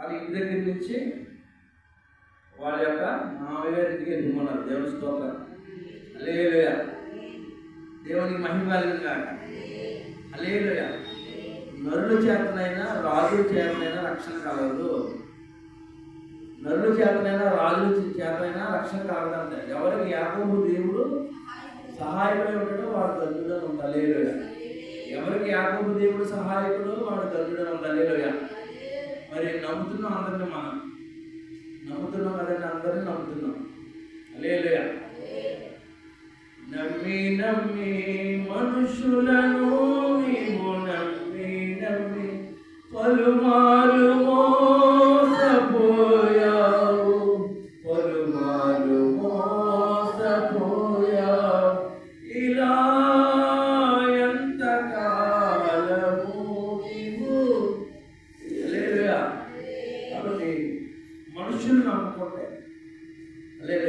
కానీ ఇంటి దగ్గర నుంచి వాళ్ళ యొక్క మామయ్య ఇంటికి వెళ్ళిపోమన్నారు. దేవుని స్తోత్రం. అలేలుయ దేవునికి మహిమ కలిగిన నరుల చేతనైనా రాజుల చేతనైనా రక్షణ కలగదు. నరుల చేతనైనా రాజుల చేతనైనా రక్షణ కలగదంట. ఎవరికి యాకోబు దేవుడు సహాయకుడే ఉండడం వాడు దండుడని ఉండాలి ఎవరికి యాకోబు దేవుడు సహాయకుడు వాడు దండుడని ఉండాలి మరి నమ్ముతున్నాం అందరిని మనం నమ్ముతున్నాం కదండి అందరిని నమ్ముతున్నాం. లేలుయ నమ్మి నమ్మి మనుషులను నీవు నమ్మి నమ్మి. పలుమా మనుషుల్ని నమ్ముకుంటే లేదు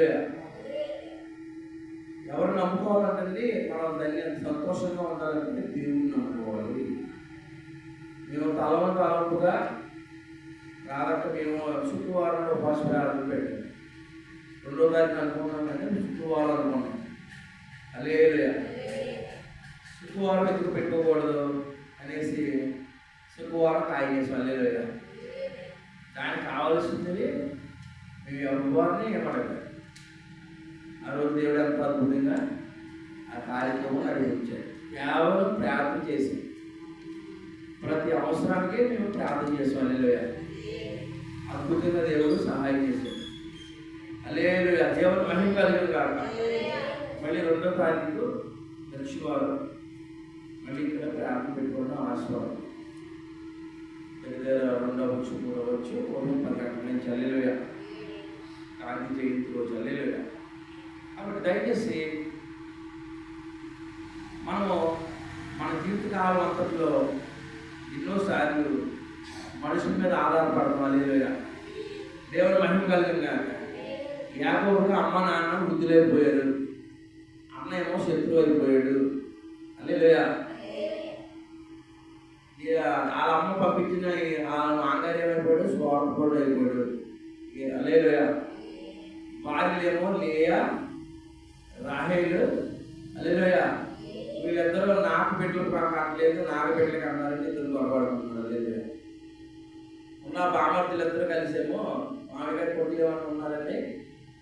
ఎవరు నమ్ముకోవాలంటే మనం దాన్ని సంతోషంగా ఉండాలంటే దేవుని నమ్ముకోవాలి. మేము తలవంత తలంపుగా కాబట్టి మేము శుక్రవారంలో ఫస్ట్ ప్రారంభం పెట్టాం. రెండో తారీఖు అనుకున్నాం అంటే శుక్రవారం అనుకున్నాం అలే శుక్రవారం ఎందుకు పెట్టుకోకూడదు అనేసి శుక్రవారం కాయ చేసాం అల్లేలుగా దానికి కావాల్సింది మేము ఎవరిని ఏమడగలేదు ఆ రోజు దేవుడు ఎంత అద్భుతంగా ఆ కార్యక్రమం నడిపించాడు కేవలం ప్రార్థన చేసి ప్రతి అవసరానికి మేము ప్రార్థన చేసాం అల్లెలుయ అద్భుతంగా దేవుడు సహాయం చేశాడు. అల్లేలుయ దేవుడు మహిమ కలిగిన కాక మళ్ళీ రెండో తారీఖు దక్షివారం మళ్ళీ ఇక్కడ ప్రార్థన పెట్టుకోవడం ఆశీర్వాదం దగ్గర రెండవ వచ్చు మూడవ వచ్చు ఓపెన్ ప్రకటన నుంచి. అల్లెలుయ గాంధీ జయంతి రోజు అల్లెలుయ. కాబట్టి దయచేసి మనము మన జీవితకాలం అంతట్లో ఎన్నోసార్లు మనుషుల మీద ఆధారపడటం అలేలుయ దేవుని మహిమ కలిగిన యాకోబుకు అమ్మ నాన్న వృద్ధులైపోయారు. అన్న ఏమో శత్రువు అయిపోయాడు. అలేలుయ వాళ్ళ అమ్మ పంపించిన ఈ వాళ్ళ నాన్నగారు ఏమైపోయాడు స్వార్థపడు అయిపోయాడు. అలేలుయ భార్యలేమో లేయా? రాహేలు? అలేలోయ వీళ్ళిద్దరూ నాకు బిడ్డలు కావట్లేదు నాకు బిడ్డలు కన్నారని ఇద్దరు గొడవడుకుంటున్నారు లేదు ఉన్న బామర్తులందరూ కలిసేమో మామగారి కొడుకు ఏమన్నా ఉన్నారండి?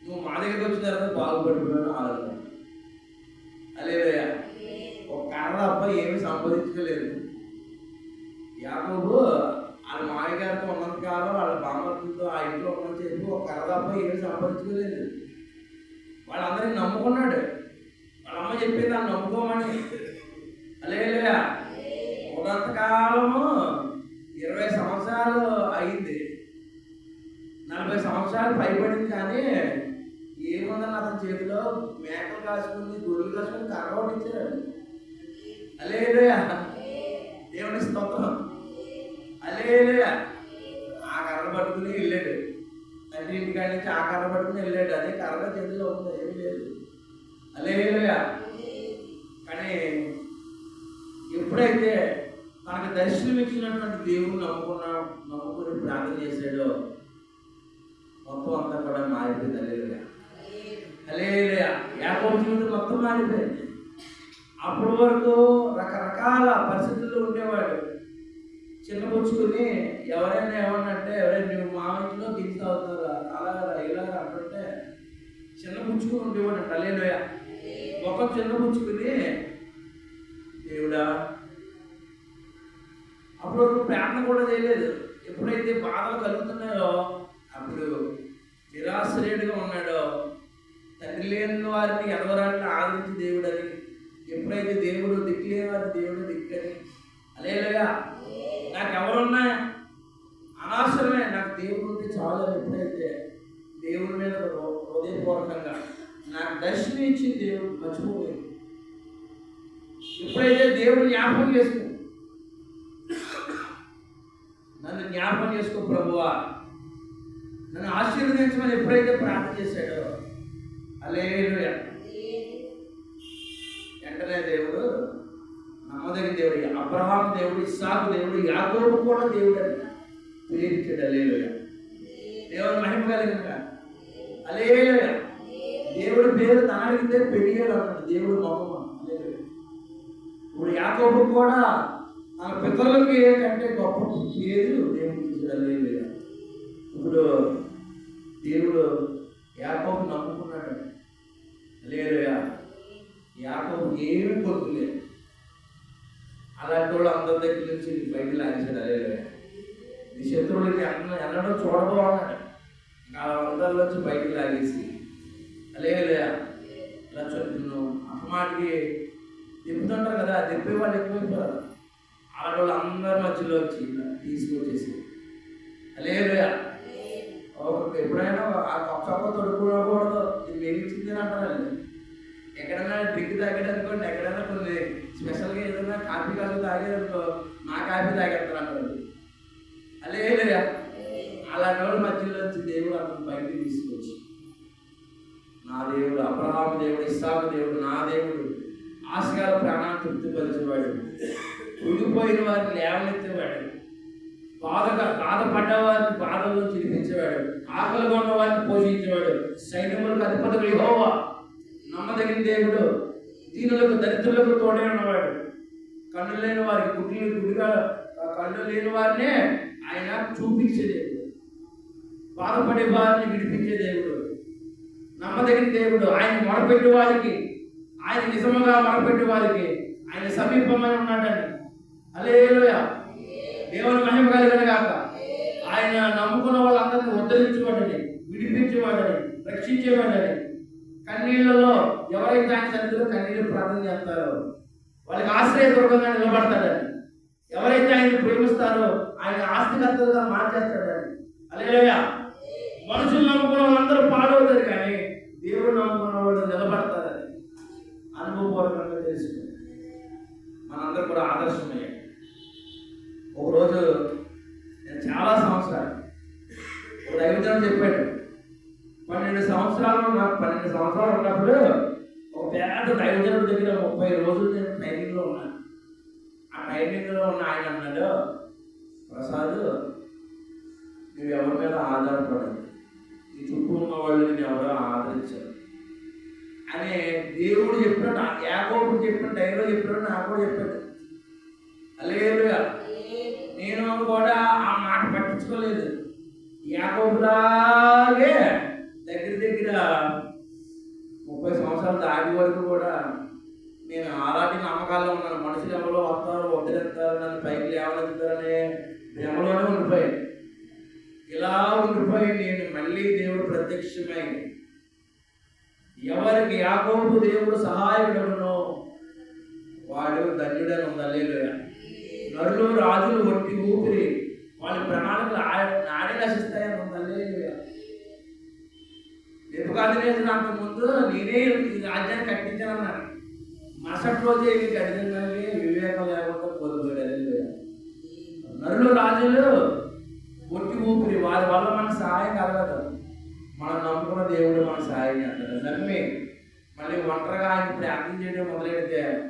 నువ్వు మా దగ్గరికి వచ్చిన తర్వాత బాగుపడిపోయాను ఆలోచన. అలేదయ్యా ఒక కర్ర తప్ప ఏమి సంపాదించుకోలేదు. యాకోబు వాళ్ళ మామయ్యగారితో ఉన్నంత కాలం వాళ్ళ బామ్మతో ఆ ఇంట్లో ఉన్న చెప్పి ఒక కర్ర ఏం సంపాదించుకోలేదు. వాళ్ళందరినీ నమ్ముకున్నాడు. వాళ్ళ అమ్మ చెప్పింది దాన్ని నమ్ముకోమని. అలేలుయా ఉన్నంతకాలము ఇరవై సంవత్సరాలు అయింది. నలభై సంవత్సరాలు పైబడింది కానీ ఏముందని అతని చేతిలో మేకలు కాసుకుని గొర్రెలు కాసుకుని కర్ర ఇచ్చాడు. అలేదయ్యా దేవుని స్తోత్రం. అలేలుయా ఆ కర్ర పట్టుకుని వెళ్ళాడు. తండ్రి ఇంటికాడి నుంచి ఆ కర్ర పట్టుకుని వెళ్ళాడు. అదే కర్ర చేతిలో ఉంది ఏమి లేదు. అలేలుయా కానీ ఎప్పుడైతే మనకు దర్శనం ఇచ్చినటువంటి దేవుడు నమ్ముకున్నా నమ్ముకుని ప్రార్థన చేశాడో మొత్తం అంతా కూడా మారిపోయింది. అలేలుగా అలేలుగా యాభై జీవితం మొత్తం మారిపోయింది. అప్పటి వరకు రకరకాల పరిస్థితుల్లో ఉండేవాడు. చిన్నపుచ్చుకుని ఎవరైనా ఏమన్నంటే ఎవరైనా నువ్వు మా ఇంట్లో గిన్నె అవుతారా అలాగా ఇలాగా అంటుంటే చిన్నపుచ్చుకుని ఉండేవాడు అలేలోయ ఒక చిన్నపుచ్చుకుని దేవుడా అప్పుడు ప్రార్థన కూడా చేయలేదు. ఎప్పుడైతే బాధలు కలుగుతున్నాయో అప్పుడు నిరాశ్రయుడిగా ఉన్నాడో తండ్రి లేని వారిని ఎదవరాన్ని ఆదరించి దేవుడని ఎప్పుడైతే దేవుడు దిక్కులేని వారిని దేవుడు దిక్కని అలేలుగా నాకు ఎవరున్నా అనవసరమే. నాకు దేవుడు ఉంటే చాలు ఎప్పుడైతే దేవుడి మీద హృదయపూర్వకంగా. నాకు దర్శనం ఇచ్చి దేవుడు మర్చిపోలేదు. ఎప్పుడైతే దేవుడు జ్ఞాపకం చేసుకో నన్ను జ్ఞాపకం చేసుకో ప్రభువా. నన్ను ఆశీర్వదించమని ఎప్పుడైతే ప్రార్థన చేశాడో. అలేలుయా వెంటనే దేవుడు నమ్మదగిన దేవుడు అబ్రహాం దేవుడు ఇస్సాకు దేవుడు యాకోబు కూడా దేవుడు అని పిలిచాడు అలేలుయ దేవుడు మహిమ కలిగిన అలేలుయ దేవుడి పేరు తనడిగితే పెరిగాడు అన్నాడు దేవుడు మొహమ్మ ఇప్పుడు యాకోబు కూడా తన పితరులకు ఏ కంటే గొప్ప పేరు దేవుడికి ఇచ్చాడు ఇప్పుడు దేవుడు యాకోబు నమ్ముకున్నాడు. లేదుయా యాకోబు ఏమి పొద్దు ఎన్నడూ చూడబో అన్నాడు. ఇంకా వచ్చి బయటికి లాగేసి అలేలుయ ఇలా చెప్తున్నావు అప్పమాటికి తిప్పుతుంటారు కదా తిప్పే వాళ్ళు ఎక్కువైపోయారు ఆడవాళ్ళు అందరి మధ్యలో వచ్చి ఇలా తీసుకొచ్చేసి అలేలుయ ఒక ఎప్పుడైనా ఆ కొక్క తొడుకోకూడదు ఇది మీరు ఇచ్చింది అంటారండి ఎక్కడైనా డ్రింక్ తాగేదనుకోండి ఎక్కడైనా కొన్ని స్పెషల్గా ఏదైనా కాఫీ కాఫీ తాగేదనుకో నా కాఫీ తాగేస్తారు అంటారు అలేలుయ అలా వాళ్ళ మధ్యలో వచ్చి దేవుడు అతను బయటికి తీసుకొచ్చి నా దేవుడు అబ్రహాము దేవుడు ఇస్సాకు దేవుడు నా దేవుడు ఆశగాల ప్రాణాన్ని తృప్తిపరిచేవాడు. ఉండిపోయిన వారిని లేవనెత్తేవాడు. బాధగా బాధపడ్డ వారిని బాధల్లో చిరిపించేవాడు. ఆకలిగా ఉన్న వారిని పోషించేవాడు. సైన్యములకు అధిపతులు యెహోవా. నమ్మదగిన దేవుడు దీనులకు దరిద్రులకు తోడే ఉన్నవాడు. కళ్ళు లేని వారికి గుడ్లు గుడిగా కళ్ళు లేని వారినే ఆయన చూపించేది. బాధపడే వారిని విడిపించే దేవుడు. నమ్మదగిన దేవుడు. ఆయన మొరపెట్టే వారికి ఆయన నిజముగా మొరపెట్టే వారికి ఆయన సమీపమై ఉన్నాడని అలేలోయ దేవుని మహిమ కలిగిన కాక ఆయన నమ్ముకున్న వాళ్ళందరినీ ఉద్ధరించేవాడని విడిపించేవాడని రక్షించేవాడని కన్నీళ్ళలో ఎవరైతే ఆయన సన్నిధిలో కన్నీళ్ళు ప్రార్థన చేస్తారో వాళ్ళకి ఆశ్రయ ఆశ్రయదుర్గంగా నిలబడతాడని ఎవరైతే ఆయన ప్రేమిస్తారో ఆయన ఆస్తికర్తలుగా మార్చేస్తాడని అలేలోయ మనుషులు నమ్ముకున్న వాళ్ళందరూ పాడవుతారు కానీ దేవుడు నమ్ముకున్న వాళ్ళు నిలబడతారని అనుభవపూర్వకంగా తెలుసుకుంది. మనందరూ కూడా ఆదర్శమయ్యాయి ఒకరోజు నేను చాలా సంవత్సరాలు ఒక దైవజనం చెప్పాడు పన్నెండు సంవత్సరాలు నాకు పన్నెండు సంవత్సరాలు ఉన్నప్పుడు ఒక పేద దైవజనుడి దగ్గర ముప్పై రోజులు నేను ట్రైనింగ్లో ఉన్నాను. ఆ ట్రైనింగ్లో ఉన్న ఆయన అన్నాడు ప్రసాద్ నువ్వు ఎవరి మీద ఆధారపడదు ఉన్న వాళ్ళు ఎవరో ఆదరించారు. అని దేవుడు చెప్పినట్టు ఆ చెప్పిన టైంలో చెప్పినట్టు నాకు కూడా చెప్పాడు. అలేలుగా నేను కూడా ఆ మాట పట్టించుకోలేదు. యాకోబులాగే దగ్గర దగ్గర ముప్పై సంవత్సరాలు దాటి వరకు కూడా నేను అలాంటి నమ్మకాల్లో ఉన్నాను. మనుషులు ఎవరో వస్తారు వదిలేస్తారు నన్ను పైకి లేవనెత్తారనే భ్రమలోనే ఉండిపోయాను. ఇలా ఉండిపోయి నేను మళ్ళీ దేవుడు ప్రత్యక్షమై ఎవరికి యాకోబు దేవుడు సహాయకుడునో వాడు ధన్యుడని ఉందలేలుయ నరులు రాజులు ఒట్టి ఊపిరి వాళ్ళ ప్రాణాలకు నాడే నశిస్తాయని ఉందలేలుయ అల్లేలుయ నెప్పుకాదినేసిన ముందు నేనే ఈ రాజ్యాన్ని కట్టించానన్నాడు. మరుసటి రోజే ఇది కఠినంగానే వివేకం లేకుండా కోల్పోయాడు నరులు రాజులు ఒట్టి ఊపిరి వారి వల్ల మన సహాయం కలగదు. మనం నమ్ముకున్న దేవుడు మన సహాయం చేస్తాడు. నమ్మి మళ్ళీ ఒంటరిగా ఆయన ప్రార్థన చేయడం మొదలెడితే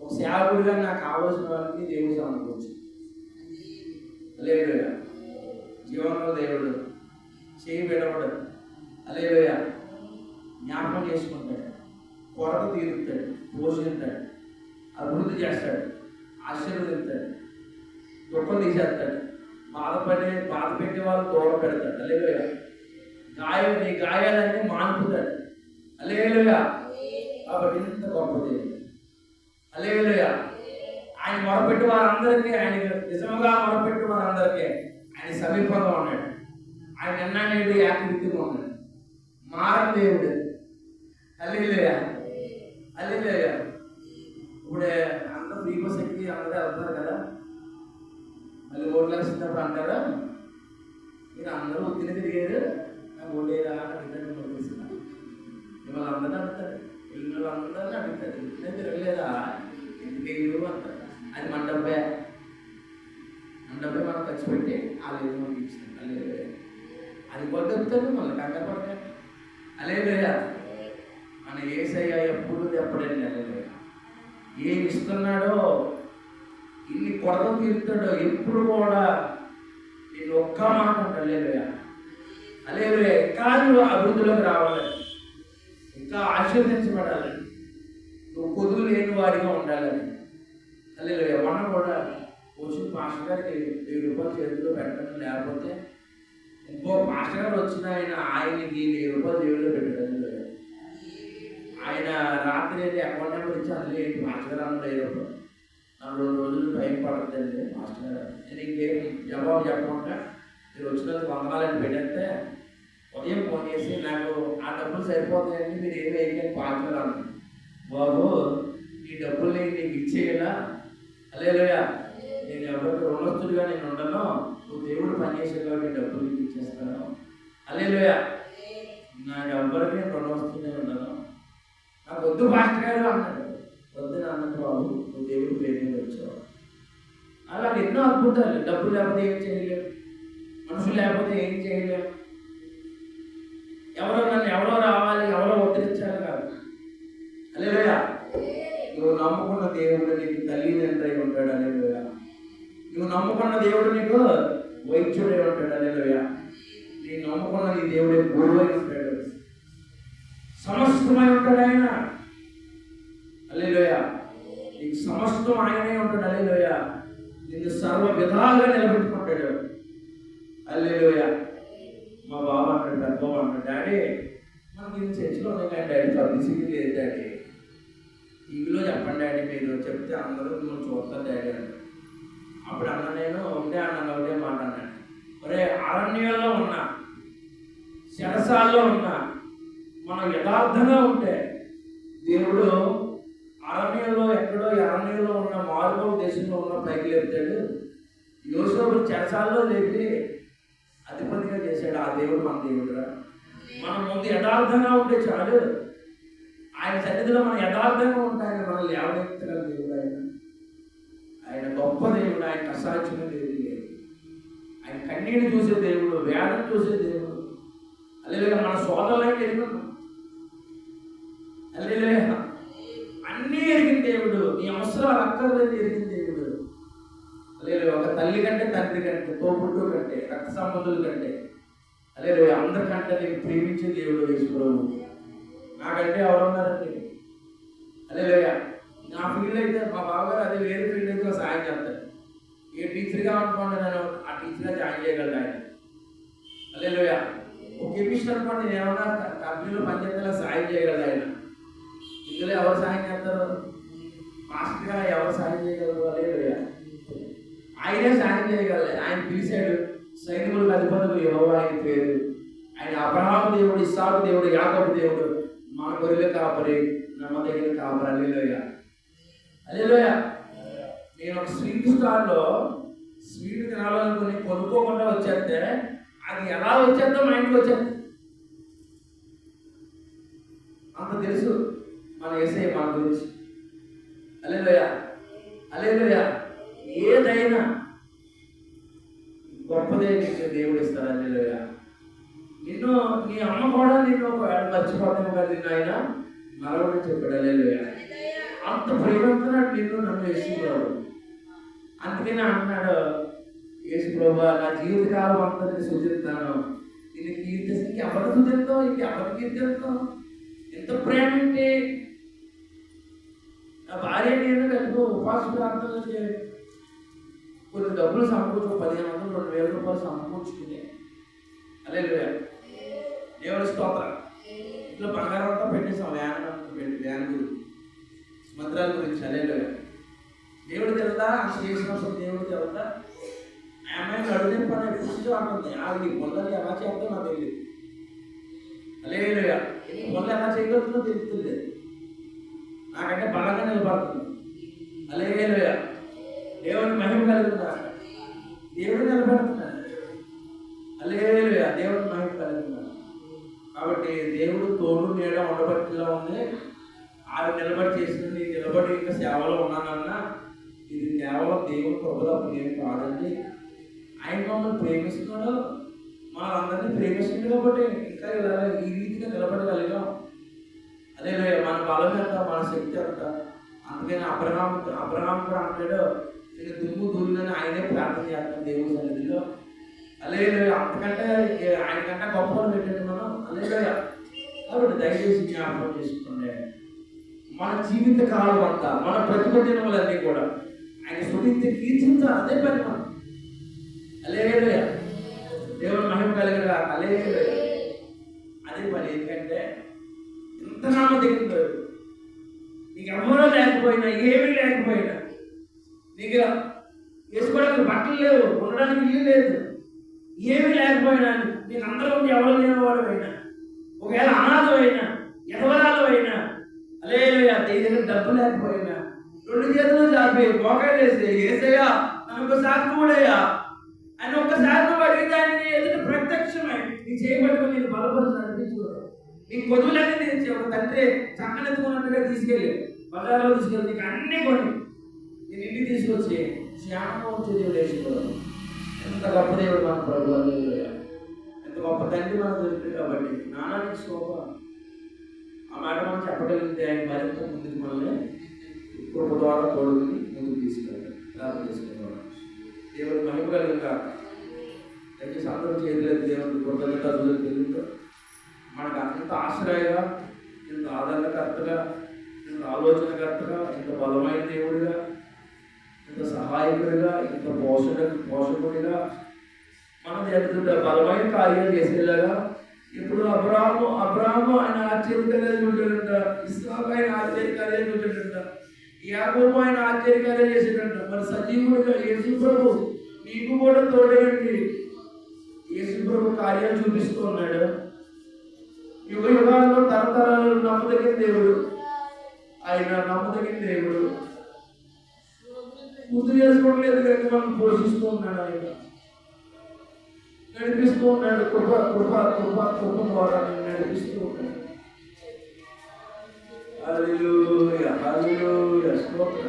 ఒక సేవకుడిగా నాకు కావాల్సిన వారికి దేవుడు సమకూర్చు. అలేలుయ జీవనంలో దేవుడు చేయి విడవడు. అలేలుయ జ్ఞాపకం చేసుకుంటాడు. కొరత తీరుతాడు. పోషిస్తాడు. అభివృద్ధి చేస్తాడు. ఆశీర్వదిస్తాడు. దుఃఖం తీసేస్తాడు. బాధపడే బాధ పెట్టే వాళ్ళు దూరం పెడతాడు అలేలుయ గాయం నీ గాయాలన్నీ మానుపుతాడు అలేలుయ కాబట్టి ఇంత గొప్పది దేవుడు. ఆయన మొరపెట్టి వారందరికీ ఆయన నిజముగా మొరపెట్టి వారందరికీ ఆయన సమీపంగా ఉన్నాడు. ఆయన నిన్న నేడు యాక్టివిటీగా ఉన్నాడు. మారం దేవుడు. అల్లేలుయ అల్లేలుయ ఇప్పుడు అందరూ దీపశక్తి అందరూ వెళ్తారు కదా? మళ్ళీ ఓట్లు వచ్చినప్పుడు అంటారా? మీరు అందరూ ఒత్తిడి తిరిగారు. నాకు ఓటేరా అడిగినట్టు తెలిసిన మిమ్మల్ని అందరినీ అడుగుతారు వెళ్ళిన వాళ్ళందరినీ అడుగుతారు నేను తిరగలేదా? ఎందుకు అంటారు అది మన డబ్బే. మన డబ్బే మనం ఖర్చు పెట్టి వాళ్ళు ఏదో మనకి ఇచ్చింది అది కూడా చెప్తారు మళ్ళీ కంగారు పడతాయి అలే ఇన్ని తీరుతాడో ఎప్పుడు కూడా నేను ఒక్క మాట ఉండలేదు అదే ఇంకా నువ్వు అభివృద్ధిలోకి రావాలి ఇంకా ఆశీర్వదించబడాలి నువ్వు కొదువు లేని వాడిగా ఉండాలని అదే ఎవరన్నా కూడా వచ్చిన మాస్టర్ గారికి వెయ్యి రూపాయలు చేతిలో పెట్టడం లేకపోతే ఇంకో మాస్టర్ గారు వచ్చిన ఆయన ఆయనకి వెయ్యి రూపాయలు జేబులో పెట్టడం లేదు. ఆయన రాత్రి వెళ్ళి అకౌంట్ నెంబర్ ఇచ్చి అందులో మాస్టర్ గారు అన్న వెయ్యి రూపాయలు. నాకు రెండు రోజులు టైం పడుతుందండి మాస్టర్ గారు నేను ఇంకేం జవాబు చెప్పకుండా మీరు వచ్చినందుకు వందనాలని పెట్టేస్తే ఉదయం ఫోన్ చేసి నాకు ఆ డబ్బులు సరిపోతాయండి మీరు ఏమి వేయలేని పాత్రలు అన్నారు బాబు ఈ డబ్బుల్ని నీకు ఇచ్చేయడా అలేలోయ నేను ఎవరికి రుణస్తుడిగా నేను ఉండను. నువ్వు దేవుడు పనిచేసే కాబట్టి డబ్బులు నీకు ఇచ్చేస్తాను. అలేలోయ నాకు ఎవరికి నేను రుణస్తుడే ఉండను. నాకు వద్దు పాస్టర్ గారు అన్నాడు. వద్దు నాన్న బాబు నువ్వు దేవుడు ప్రేమ వచ్చావు అలా ఎన్నో అద్భుతాలు డబ్బులు లేకపోతే ఏం చేయలేము మనుషులు లేకపోతే ఏం చేయలేము ఎవరో నన్ను ఎవరో రావాలి ఎవరో ఒత్తిరించాలి కాదు అలేలోయ నువ్వు నమ్ముకున్న దేవుడు నీకు తల్లిదండ్రి ఉంటాడు. అలేలోయ నువ్వు నమ్ముకున్న దేవుడు నీకు వైద్యుడై ఉంటాడు అలేలోయ నీ నమ్ముకున్న నీ దేవుడే గురువై ఉంటాడు సమస్తమై ఉంటాడు ఆయన అలేలోయ నీకు సమస్తం ఆయనే ఉంటాడు అలేలోయ నిన్ను సర్వ విధాలుగా నిలబెట్టుకుంటాడు అల్లేలోయ మా బాబు అంటాడు పెద్ద బాబు అంటాడు డాడీ మనకి ఇది చర్చిలో ఉన్నాయి కానీ డాడీ పబ్లిసిటీ లేదు డాడీ టీవీలో చెప్పండి డాడీ మీరు చెప్తే అందరూ మిమ్మల్ని చూస్తారు డాడీ అంటాడు అప్పుడు అన్న నేను ఒకటే అన్నాను ఒకటే మాట అన్నాను ఒరే అరణ్యంలో ఉన్నా చెరసాల్లో ఉన్నా మనం యథార్థంగా ఉంటే దేవుడు అరణ్యంలో ఎక్కడో అరణ్యంలో ఉన్న మారుమూల దేశంలో ఉన్న పైకి లేపుతాడు. యోసేపు చెరసాల్లో లేపి అధిపతిగా చేశాడు ఆ దేవుడు మన దేవుడురా. మనం ముందు యథార్థంగా ఉంటే చాలు. ఆయన సన్నిధిలో మనం యథార్థంగా ఉంటే మనం లేవనెత్తగల దేవుడు ఆయన. ఆయన గొప్ప దేవుడు ఆయన అసాధ్యమైన దేవుడు. లేదు ఆయన కన్నీళ్ళు చూసే దేవుడు వేదం చూసే దేవుడు. అల్లెలుగా మన సోదరులకి ఎరుగున్నాం అల్లెలుగా అన్నీ ఎరిగిన దేవుడు. నీ అవసరాలు అక్కర్లేదు ఎరిగిన దేవుడు. లేదు ఒక తల్లి కంటే తండ్రి కంటే తోబుట్టు కంటే రక్త సంబంధుల కంటే లేదు అందరికంటే నేను ప్రేమించే దేవుడు వేసుకోవడం నాకంటే ఎవరున్నారండి? అదే నా ఫీల్డ్ అయితే మా బావగారు అదే వేరే ఫీల్డ్ అయితే సాయం చేస్తారు. ఏ టీచర్గా అనుకోండి నేను ఆ టీచర్గా జాయిన్ చేయగలను ఆయన. అదే కెమిస్ట్ అనుకోండి నేను ఏమన్నా కంపెనీలో పనిచేస్తే సాయం చేయగలదు ఆయన? ఇందులో ఎవరు సాయం చేస్తారు? మాస్టర్గా ఎవరు సాయం చేయగలరు లేదు ఆయనే సాయం చేయగలరు ఆయన పిలిచాడు సైనికులు అధిపతులు ఎవరు ఆయన పేరు ఆయన అబ్రహాం దేవుడు ఇస్సాకు దేవుడు యాకబు దేవుడు మన గొర్రెలు కాపరి నమ్మదగిన కాపరి. అల్లేలోయ అల్లేలోయ నేను ఒక స్వీట్ స్టాల్లో స్వీట్ తినాలనుకుని కొనుక్కోకుండా వచ్చేస్తే అది ఎలా వచ్చేద్దో మా ఇంటికి వచ్చేది అంత తెలుసు మన ఎస్ఐ మన గురించి. అలేలోయ అలేలోయ ఏదైనా గొప్పదే నీకు దేవుడు ఇస్తాడు అలేలోయ నిన్ను నీ అమ్మ కూడా నిన్ను ఒకవేళ మర్చిపోతాము కదా నిన్ను ఆయన మరవడం చెప్పాడు అలేలోయ అంత ప్రేమంతున్నాడు నిన్ను నన్ను యేసుప్రభు అందుకనే అంటున్నాడు యేసు ప్రభా నా జీవితకాలం అంతా నేను సూచిస్తాను నిన్ను కీర్తిస్తే ఎవరు సూచిస్తావు ఇంక ఎవరు కీర్తిస్తావు ఎంత ప్రేమ అంటే నా భార్య నేను కలిపి ఉపాస ప్రార్థనలు కొన్ని డబ్బులు సమకూర్చు పదిహేను వందలు రెండు వేల రూపాయలు సమకూర్చుకునే అలే దేవుడి స్తోత్రం. ఇంట్లో బంగారం అంతా పెట్టేసాం వ్యాన్ పెట్టి వ్యాన్ గురించి మంత్రాల గురించి అలే దేవుడు తెలుదా? అంత చేసినప్పుడు దేవుడు తెలుదా? ఆమె అమ్మాయిని అడిగిన పని ఎప్పుడు అంటుంది ఆవిడ ఈ ఎలా చేద్దాం నాకు తెలియదు లేదు ఎన్ని ఎలా చేయగలుగుతుందో తెలుస్తుంది నాకంటే బలంగా నిలబడుతుంది. అలే దేవుని మహిమ కలుగుతుందా? దేవుడు నిలబడుతున్నాడు. అలేలుయ దేవుని మహిమ కలుగుతున్నాడు కాబట్టి దేవుడు తోడు నీడ ఉండబట్టిలో ఉంది. ఆవిడ నిలబడి చేసింది నిలబడి ఇంకా సేవలో ఉన్నానన్నా ఇది కేవలం దేవుని ప్రభుత్వం ఏం కాదండి. ఆయన మమ్మల్ని ప్రేమిస్తున్నాడు. మనందరినీ ప్రేమిస్తుంది కాబట్టి ఇంకా ఇలా ఈ రీతిగా నిలబడగలిగాం. అదే మన బలం ఎంత మన శక్తి ఎంత? అందుకని అబ్రహాం అబ్రహాం కూడా అంటాడు నేను దుమ్ము దున్నులని ఆయనే ప్రార్థన చేస్తాను దేవుని సన్నిధిలో. అలే అంతకంటే ఆయన కంటే గొప్ప పెట్టండి మనం. అలే కాబట్టి దయచేసి జ్ఞాపకం చేసుకోండి. మన జీవిత కాలం అంతా మన ప్రతిపదినములన్నీ కూడా ఆయన స్థుతించి కీర్తించాలి అదే పని అలేలుయ. దేవుడు మహిమ కలిగిన అలేలుయ. అదే పని ఎందుకంటే ఎంత నామ దిగుతుంది నీకు ఎవరో లేకపోయినా ఏమీ లేకపోయినా నీకు వేసుకోవడానికి బట్టలు లేవు ఉండడానికి ఇల్లు లేదు. ఏమీ లేకపోయినా నేను అందరూ ఎవరు లేనివాడు అయినా ఒకవేళ అనాథం అయినా ఎదవరాలు అయినా అలే దగ్గర డబ్బు లేకపోయినా రెండు చేతులు చాపి మోకాలు వేసి ఏసయ్యా నాకు ఒకసారి ఆయన ఒక్కసారి నువ్వు అడిగితే ఆయన నీ ఎదుట ప్రత్యక్షమై? నీ చేయబట్టుకుని నేను బలపరుచు నడిపించుకోడు నీ కొదువులన్నీ నేను ఒక తండ్రి చక్కనెత్తుకున్నట్టుగా తీసుకెళ్ళి బజార్లో తీసుకెళ్ళి నీకు అన్ని కొని నేను ఇంటికి తీసుకొచ్చి శ్యామం వచ్చే దేవుడు వేసుకోవడం ఎంత గొప్ప దేవుడు మన ప్రభు ఎంత గొప్ప తండ్రి మనకు దొరికింది కాబట్టి నానానికి శోభ ఆ మాట మనం చెప్పగలిగితే ఆయన మరింత ముందుకు మనల్ని కృప ద్వారా తోడుకుని ముందుకు తీసుకెళ్ళాలి ప్రార్థన దేవుడు మహిమ కలిగిన ఎంత సాధన చేయలేదు దేవుడు కృతజ్ఞతలు తెలియదు మనకు అంత ఆశ్రయగా ఇంత ఆదరణకర్తగా ఇంత ఆలోచనకర్తగా ఇంత బలమైన దేవుడిగా ఇంత సహాయకుడిగా ఇంత పోషణ పోషకుడిగా మనం ఎంత బలమైన కార్యాలు చేసేలాగా ఇప్పుడు అబ్రాహ్ము అబ్రాహ్ము ఆయన ఆశ్చర్యకార్యాలు చూడాడంట ఇస్లాం ఆయన ఆశ్చర్యకార్యాలు చూడాడంట యాకోబు ఆయన ఆశ్చర్యకార్యాలు చేసేటంట మరి సజీవుడిగా యేసు ప్రభు నీకు కూడా తోడేయండి యేసు ప్రభు కార్యాలు చూపిస్తూ ఉన్నాడు యుగ యుగాల్లో తరతరాలు నమ్మదగిన దేవుడు. ఆయన నమ్మదగిన దేవుడు. గుర్తు చేసుకోవట్లేదు కనుక మనం పోషిస్తూ ఉన్నాడు ఆయన. నడిపిస్తూ ఉన్నాడు. కృప కృప కృప కృప ద్వారా నడిపిస్తూ ఉన్నాడు. అల్లు అల్లు స్తోత్ర.